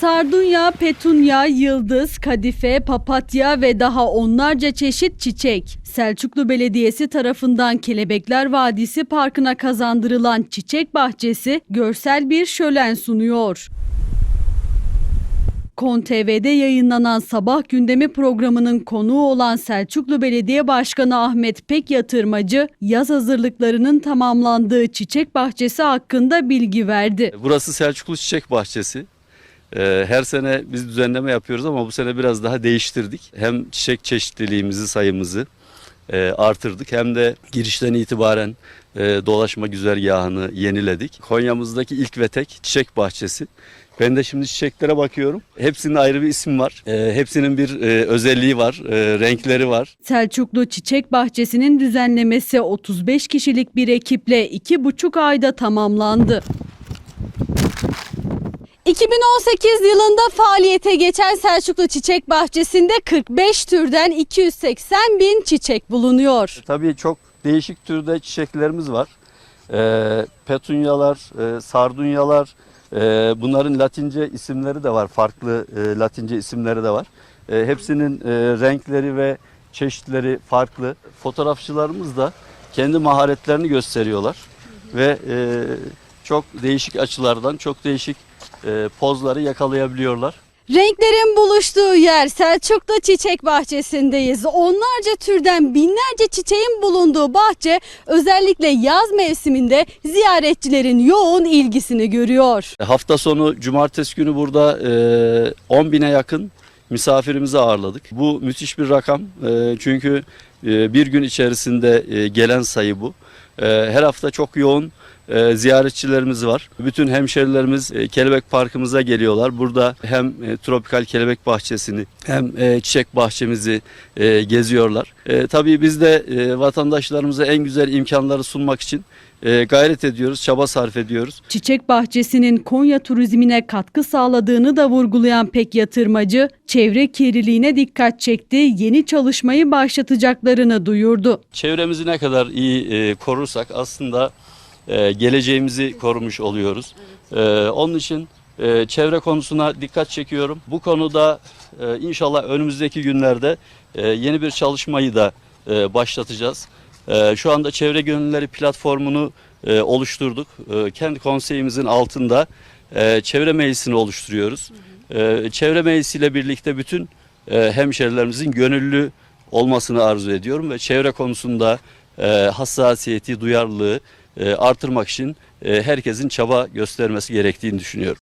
Sardunya, petunya, yıldız, kadife, papatya ve daha onlarca çeşit çiçek. Selçuklu Belediyesi tarafından Kelebekler Vadisi Parkı'na kazandırılan çiçek bahçesi görsel bir şölen sunuyor. Kon TV'de yayınlanan Sabah Gündemi programının konuğu olan Selçuklu Belediye Başkanı Ahmet Pek Yatırmacı, yaz hazırlıklarının tamamlandığı çiçek bahçesi hakkında bilgi verdi. Burası Selçuklu Çiçek Bahçesi. Ee, Her sene biz düzenleme yapıyoruz ama bu sene biraz daha değiştirdik. Hem çiçek çeşitliliğimizi, sayımızı e, artırdık hem de girişten itibaren e, dolaşma güzergahını yeniledik. Konya'mızdaki ilk ve tek çiçek bahçesi. Ben de şimdi çiçeklere bakıyorum. Hepsinin ayrı bir isim var. E, Hepsinin bir e, özelliği var, e, renkleri var. Selçuklu Çiçek Bahçesi'nin düzenlemesi 35 kişilik bir ekiple 2,5 ayda tamamlandı. 2018 yılında faaliyete geçen Selçuklu Çiçek Bahçesi'nde 45 türden 280 bin çiçek bulunuyor. Tabii çok değişik türde çiçeklerimiz var. Ee, petunyalar, e, sardunyalar, e, bunların latince isimleri de var. Farklı e, latince isimleri de var. E, hepsinin e, renkleri ve çeşitleri farklı. Fotoğrafçılarımız da kendi maharetlerini gösteriyorlar. Ve e, çok değişik açılardan, çok değişik e, pozları yakalayabiliyorlar. Renklerin buluştuğu yer Selçuklu Çiçek Bahçesi'ndeyiz. Onlarca türden binlerce çiçeğin bulunduğu bahçe özellikle yaz mevsiminde ziyaretçilerin yoğun ilgisini görüyor. Hafta sonu cumartesi günü burada e, 10 bine yakın misafirimizi ağırladık. Bu müthiş bir rakam E, çünkü e, bir gün içerisinde e, gelen sayı bu. E, her hafta çok yoğun e, ziyaretçilerimiz var. Bütün hemşerilerimiz e, Kelebek Parkımıza geliyorlar. Burada hem e, tropikal kelebek bahçesini hem e, çiçek bahçemizi e, geziyorlar. E, tabii biz de e, vatandaşlarımıza en güzel imkanları sunmak için e, gayret ediyoruz, çaba sarf ediyoruz. Çiçek bahçesinin Konya turizmine katkı sağladığını da vurgulayan Pek Yatırmacı, çevre kirliliğine dikkat çekti, yeni çalışmayı başlatacaklarını duyurdu. Çevremizi ne kadar iyi e, korursak aslında e, geleceğimizi korumuş oluyoruz. E, onun için e, çevre konusuna dikkat çekiyorum. Bu konuda inşallah önümüzdeki günlerde yeni bir çalışmayı da e, başlatacağız. Şu anda Çevre Gönüllüleri platformunu oluşturduk. Kendi konseyimizin altında çevre meclisini oluşturuyoruz. Çevre meclisiyle birlikte bütün hemşerilerimizin gönüllü olmasını arzu ediyorum ve çevre konusunda hassasiyeti, duyarlılığı artırmak için e, herkesin çaba göstermesi gerektiğini düşünüyorum.